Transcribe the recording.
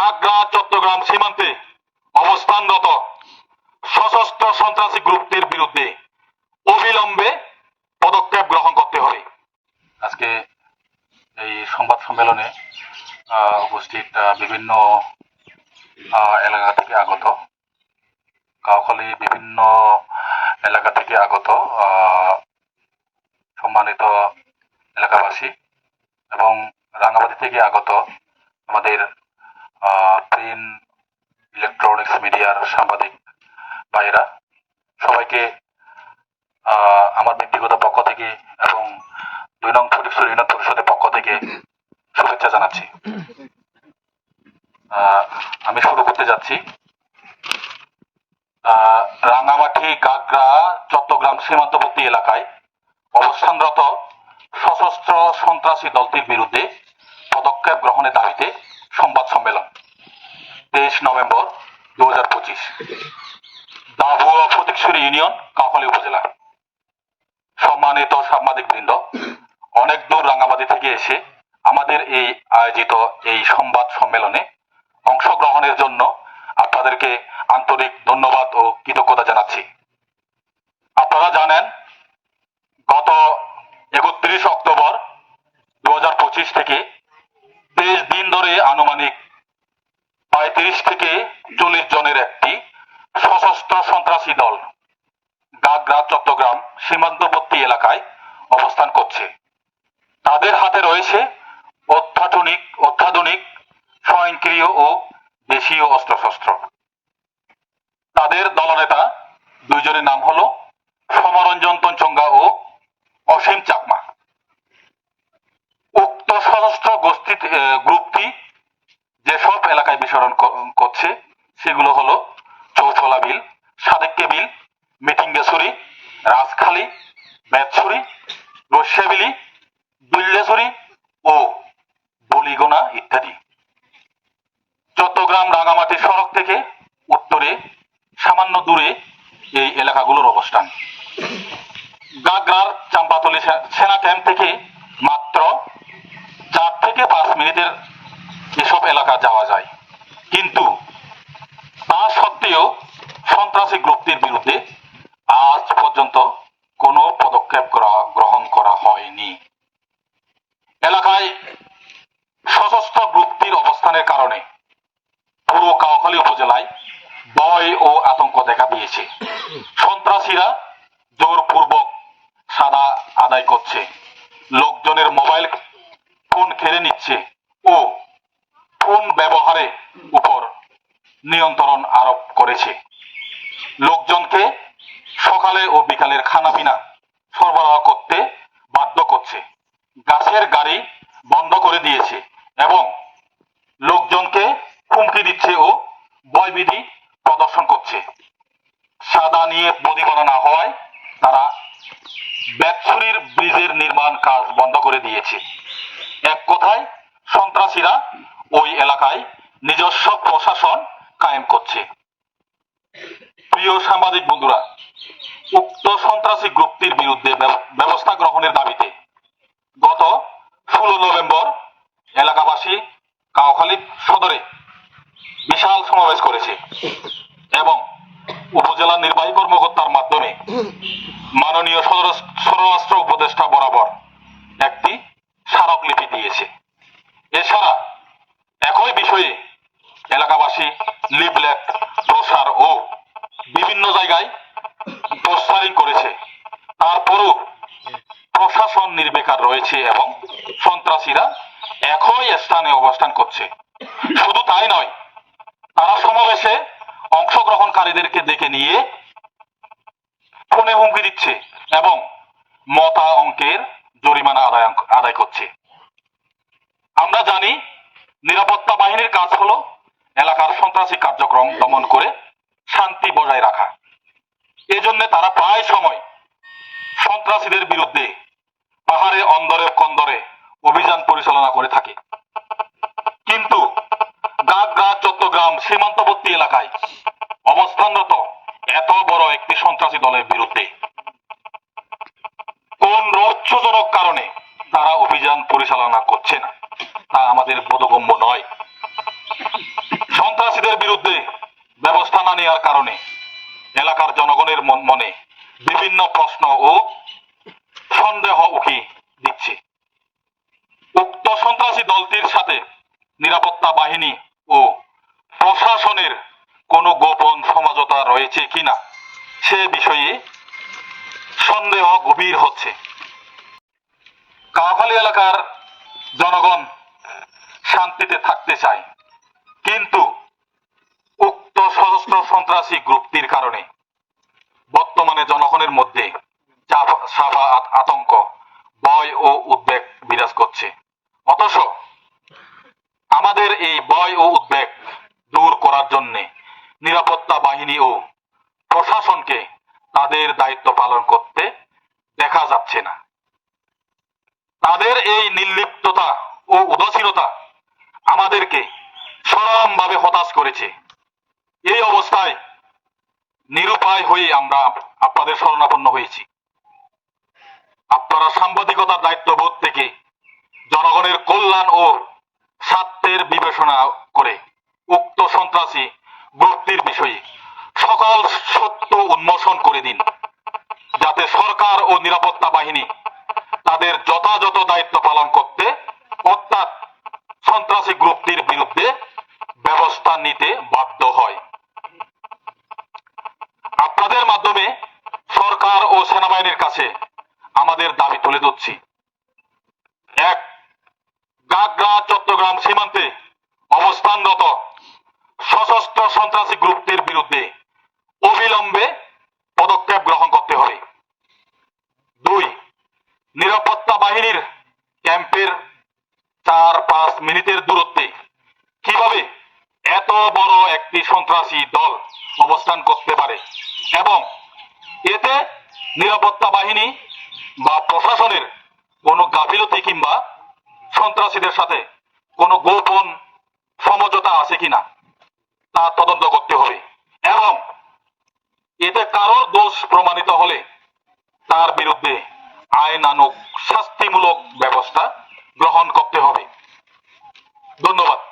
গাগরা চট্টগ্রাম সীমান্তে অবস্থানরত সশস্ত্র সন্ত্রাসী গ্রুপটির বিরুদ্ধে অবিলম্বে পদক্ষেপ গ্রহণ করতে হবে। আজকে এই সংবাদ সম্মেলনে উপস্থিত বিভিন্ন এলাকা থেকে আগত কাউখালী বিভিন্ন এলাকা থেকে আগত সম্মানিত এলাকাবাসী এবং রাঙ্গামাটি থেকে আগত আমাদের প্রিন্ট ইলেকট্রনিক্স মিডিয়ার সাংবাদিক ভাইরা সবাইকে আমার ব্যক্তিগত পক্ষ থেকে এবং দুই নং ফটিকছড়ি ইউনিয়ন পরিষদের পক্ষ থেকে শুভেচ্ছা জানাচ্ছি। আমি শুরু করতে যাচ্ছি। আহ, রাঙ্গামাটি গাগরা চট্টগ্রাম সীমান্তবর্তী এলাকায় অবস্থানরত সশস্ত্র সন্ত্রাসী দলটির বিরুদ্ধে পদক্ষেপ গ্রহণের দাবিতে সংবাদ সম্মেলন। তেইশ নভেম্বর দু হাজার পঁচিশ। দাবুয়া ফটিকছড়ি ইউনিয়ন কাউখালী উপজেলা। সম্মানিত সাংবাদিক বৃন্দ অনেক দূর রাঙ্গামাটি থেকে এসে আমাদের এই আয়োজিত এই সংবাদ সম্মেলনে অংশগ্রহণের জন্য আপনাদেরকে আন্তরিক ধন্যবাদ ও কৃতজ্ঞতা জানাচ্ছি। আপনারা জানেন, গত একত্রিশ অক্টোবর দু হাজার পঁচিশ থেকে তেইশ দিন ধরে আনুমানিক পঁয়ত্রিশ থেকে চল্লিশ জনের একটি সশস্ত্র সন্ত্রাসী দল গাগরা, চট্টগ্রাম সীমান্তবর্তী এলাকায় অবস্থান করছে। তাদের হাতে রয়েছে অত্যাধুনিক অত্যাধুনিক, স্বয়ংক্রিয় ও দেশীয় অস্ত্রশস্ত্র। তাদের দলনেতা দুইজনের নাম হলো সমরঞ্জন তঞ্চঙ্গা ও বেতছড়ি রস্যাবিলি দুল্লেশ্বরী ও বলিগোনা ইত্যাদি। চট্টগ্রাম রাঙামাটি সড়ক থেকে উত্তরে, সামান্য দূরে এই এলাকাগুলোর অবস্থান। গাগরার চাম্পাতলি সেনা ক্যাম্প থেকে মাত্র চার থেকে পাঁচ মিনিটের এসব এলাকা যাওয়া যায়। কিন্তু তা সত্ত্বেও সন্ত্রাসী গ্রুপটির বিরুদ্ধে আজ পর্যন্ত কোনো পদক্ষেপ গ্রহ- গ্রহণ করা হয়নি এলাকায় সশস্ত্র গ্রুপটির অবস্থানের কারণে পুরো কাউখালী উপজেলায় ভয় ও আতঙ্ক দেখা দিয়েছে সন্ত্রাসীরা জোরপূর্বক সাদা আদায় করছে। লোকজনের মোবাইল ফোন কেড়ে নিচ্ছে ও ফোন ব্যবহারে উপর নিয়ন্ত্রণ আরোপ করেছে। লোকজনকে সকালে ও বিকালের খানা পিনা সরবরাহ করতে বাধ্য করছে। গাছের গাড়ি বন্ধ করে দিয়েছে এবং লোকজনকে হুমকি দিচ্ছে ও বয়বিধি প্রদর্শন করছে। সাদা নিয়ে বদিগণা না হওয়ায় তারা ব্যাটছড়ির ব্রিজের নির্মাণ কাজ বন্ধ করে দিয়েছে। এক কথায়, সন্ত্রাসীরা ওই এলাকায় নিজস্ব প্রশাসন কায়েম করছে। প্রিয় সাংবাদিক বন্ধুরা, উক্ত সন্ত্রাসী গ্রুপটির বিরুদ্ধে ব্যব- ব্যবস্থা গ্রহণের দাবিতে গত ষোলো নভেম্বর এলাকাবাসী কাউখালী সদরে বিশাল সমাবেশ করেছে এবং উপজেলা নির্বাহী কর্মকর্তার মাধ্যমে মাননীয় স্বরাষ্ট্র উপদেষ্টা বরাবর একটি স্মারকলিপি দিয়েছে। এছাড়া একই বিষয়ে এলাকাবাসী লিফলেট প্রসার ও বিভিন্ন জায়গায় পোস্টারিং করেছে। তারপরও প্রশাসন নির্বিকার রয়েছে এবং সন্ত্রাসীরা একই স্থানে অবস্থান করছে। শুধু তাই নয়, তারা সমাবেশে অংশগ্রহণকারীদেরকে ডেকে নিয়ে ফোনে হুমকি দিচ্ছে এবং মতা অঙ্কের জরিমানা আদায় আদায় করছে। আমরা জানি নিরাপত্তা বাহিনীর কাজ হলো এলাকার সন্ত্রাসী কার্যক্রম দমন করে শান্তি বজায় রাখা। এজন্য তারা প্রায় সময় সন্ত্রাসীদের বিরুদ্ধে পাহাড়ে, অন্দরে, কন্দরে অভিযান পরিচালনা করে থাকে। কিন্তু গাগরা, চট্টগ্রাম সীমান্তবর্তী এলাকায় অবস্থানরত এত বড় একটি সন্ত্রাসী দলের বিরুদ্ধে। কোন রহস্যজনক কারণে তারা অভিযান পরিচালনা করছে না, তা আমাদের বোধগম্য নয়। সন্ত্রাসীদের বিরুদ্ধে ব্যবস্থা না নেওয়ার কারণে এলাকার জনগণের মন- বিভিন্ন প্রশ্ন ও সন্দেহ উকি দিচ্ছে। উক্ত সন্ত্রাসী দলটির সাথে নিরাপত্তা বাহিনী ও প্রশাসনের কোনো গোপন সমঝোতা রয়েছে কিনা সে বিষয়ে সন্দেহ গভীর হচ্ছে। কাওয়াখালী এলাকার জনগণ শান্তিতে থাকতে চায়, কিন্তু উক্ত সশস্ত্র সন্ত্রাসী গ্রুপটির কারণে বর্তমানে জনগণের মধ্যে সাফা আতঙ্ক, ভয় ও উদ্বেগ বিরাজ করছে। অথচ আমাদের এই ভয় ও উদ্বেগ দূর করার জন্য নিরাপত্তা বাহিনী ও প্রশাসনকে তাদের দায়িত্ব পালন করতে দেখা যাচ্ছে না। তাদের এই নির্লিপ্ততা ও উদাসীনতা আমাদেরকে চরমভাবে হতাশ করেছে। এই অবস্থায় নিরুপায় হয়ে আমরা আপনাদের শরণাপন্ন হয়েছি। আপনারা সাংবাদিকতার দায়িত্ববোধ থেকে জনগণের কল্যাণ ও স্বার্থের বিবেচনা করে উক্ত সন্ত্রাসী গ্রুপটির বিষয়ে সকল সত্য উন্মোচন করে দিন, যাতে সরকার ও নিরাপত্তা বাহিনী তাদের যথাযথ দায়িত্ব পালন করতে, অর্থাৎ সন্ত্রাসী গ্রুপটির বিরুদ্ধে ব্যবস্থা নিতে বাধ্য হয়। আপনাদের মাধ্যমে সরকার ও সেনাবাহিনীর কাছে আমাদের দাবি তুলে ধরছি। এক গাগরা চট্টগ্রাম সীমান্তে অবস্থানরত সশস্ত্র সন্ত্রাসী গ্রুপটির বিরুদ্ধে অবিলম্বে পদক্ষেপ গ্রহণ করতে হবে। দুই, নিরাপত্তা বাহিনীর ক্যাম্পের চার পাঁচ মিনিটের দূরত্বে কীভাবে এত বড় একটি সন্ত্রাসী দল অবস্থান করতে পারে এবং এতে নিরাপত্তা বাহিনী বা প্রশাসনের কোনো গাফিলতি কিংবা সন্ত্রাসীদের সাথে কোনো গোপন সমঝোতা আছে কিনা? তা তদন্ত করতে হবে। এবং এতে কারও দোষ প্রমাণিত হলে তার বিরুদ্ধে আইনানুক শাস্তিমূলক ব্যবস্থা গ্রহণ করতে হবে। ধন্যবাদ।